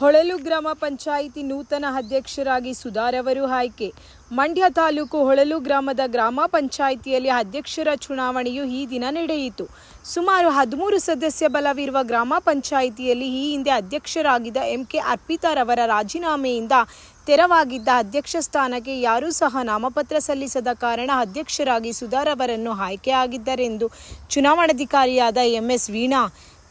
ಹೊಳಲು ಗ್ರಾಮ ಪಂಚಾಯಿತಿ ನೂತನ ಅಧ್ಯಕ್ಷರಾಗಿ ಸುಧಾರವರು ಆಯ್ಕೆ. ಮಂಡ್ಯ ತಾಲೂಕು ಹೊಳಲು ಗ್ರಾಮದ ಗ್ರಾಮ ಪಂಚಾಯಿತಿಯಲ್ಲಿ ಅಧ್ಯಕ್ಷರ ಚುನಾವಣೆಯು ಈ ದಿನ ನಡೆಯಿತು. ಸುಮಾರು ಹದಿಮೂರು ಸದಸ್ಯ ಬಲವಿರುವ ಗ್ರಾಮ ಪಂಚಾಯಿತಿಯಲ್ಲಿ ಈ ಹಿಂದೆ ಅಧ್ಯಕ್ಷರಾಗಿದ್ದ ಎಂ ಕೆ ಅರ್ಪಿತಾರವರ ರಾಜೀನಾಮೆಯಿಂದ ತೆರವಾಗಿದ್ದ ಅಧ್ಯಕ್ಷ ಸ್ಥಾನಕ್ಕೆ ಯಾರೂ ಸಹ ನಾಮಪತ್ರ ಸಲ್ಲಿಸದ ಕಾರಣ ಅಧ್ಯಕ್ಷರಾಗಿ ಸುಧಾರವರನ್ನು ಆಯ್ಕೆಯಾಗಿದ್ದರೆಂದು ಚುನಾವಣಾಧಿಕಾರಿಯಾದ ಎಂಎಸ್ ವೀಣಾ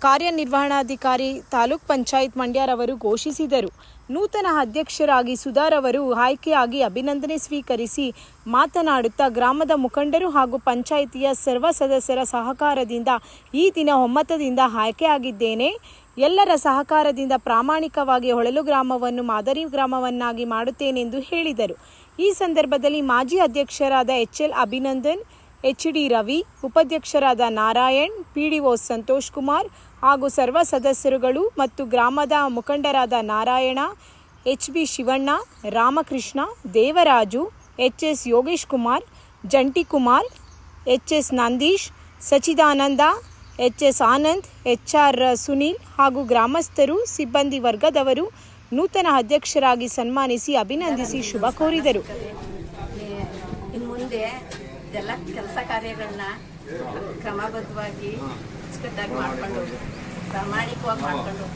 ಕಾರ್ಯನಿರ್ವಹಣಾಧಿಕಾರಿ ತಾಲೂಕ್ ಪಂಚಾಯತ್ ಮಂಡ್ಯರವರು ಘೋಷಿಸಿದರು. ನೂತನ ಅಧ್ಯಕ್ಷರಾಗಿ ಸುಧಾರವರು ಆಯ್ಕೆಯಾಗಿ ಅಭಿನಂದನೆ ಸ್ವೀಕರಿಸಿ ಮಾತನಾಡುತ್ತಾ ಗ್ರಾಮದ ಮುಖಂಡರು ಹಾಗೂ ಪಂಚಾಯಿತಿಯ ಸರ್ವ ಸದಸ್ಯರ ಸಹಕಾರದಿಂದ ಈ ದಿನ ಒಮ್ಮತದಿಂದ ಆಯ್ಕೆಯಾಗಿದ್ದೇನೆ. ಎಲ್ಲರ ಸಹಕಾರದಿಂದ ಪ್ರಾಮಾಣಿಕವಾಗಿ ಹೊಳಲು ಗ್ರಾಮವನ್ನು ಮಾದರಿ ಗ್ರಾಮವನ್ನಾಗಿ ಮಾಡುತ್ತೇನೆಂದು ಹೇಳಿದರು. ಈ ಸಂದರ್ಭದಲ್ಲಿ ಮಾಜಿ ಅಧ್ಯಕ್ಷರಾದ H L Abhinandan H D Ravi, ಉಪಾಧ್ಯಕ್ಷರಾದ ನಾರಾಯಣ್, ಪಿಡಿಒ ಸಂತೋಷ್ ಕುಮಾರ್ ಹಾಗೂ ಸರ್ವ ಸದಸ್ಯರುಗಳು ಮತ್ತು ಗ್ರಾಮದ ಮುಖಂಡರಾದ Narayana H B Shivanna, Ramakrishna, Devaraju H S Yogesh Kumar, ಜಂಟಿ Kumar H S Nandish Sachidananda H S Anand H R Sunil ಹಾಗೂ ಗ್ರಾಮಸ್ಥರು, ಸಿಬ್ಬಂದಿ ವರ್ಗದವರು ನೂತನ ಅಧ್ಯಕ್ಷರಾಗಿ ಸನ್ಮಾನಿಸಿ ಅಭಿನಂದಿಸಿ ಶುಭ ಕೋರಿದರು. ಎಲ್ಲ ಕೆಲಸ ಕಾರ್ಯಗಳನ್ನ ಕ್ರಮಬದ್ಧವಾಗಿ ಅಚ್ಚುಕಟ್ಟಾಗಿ ಮಾಡ್ಕೊಂಡು ಪ್ರಾಮಾಣಿಕವಾಗಿ ಮಾಡ್ಕೊಂಡು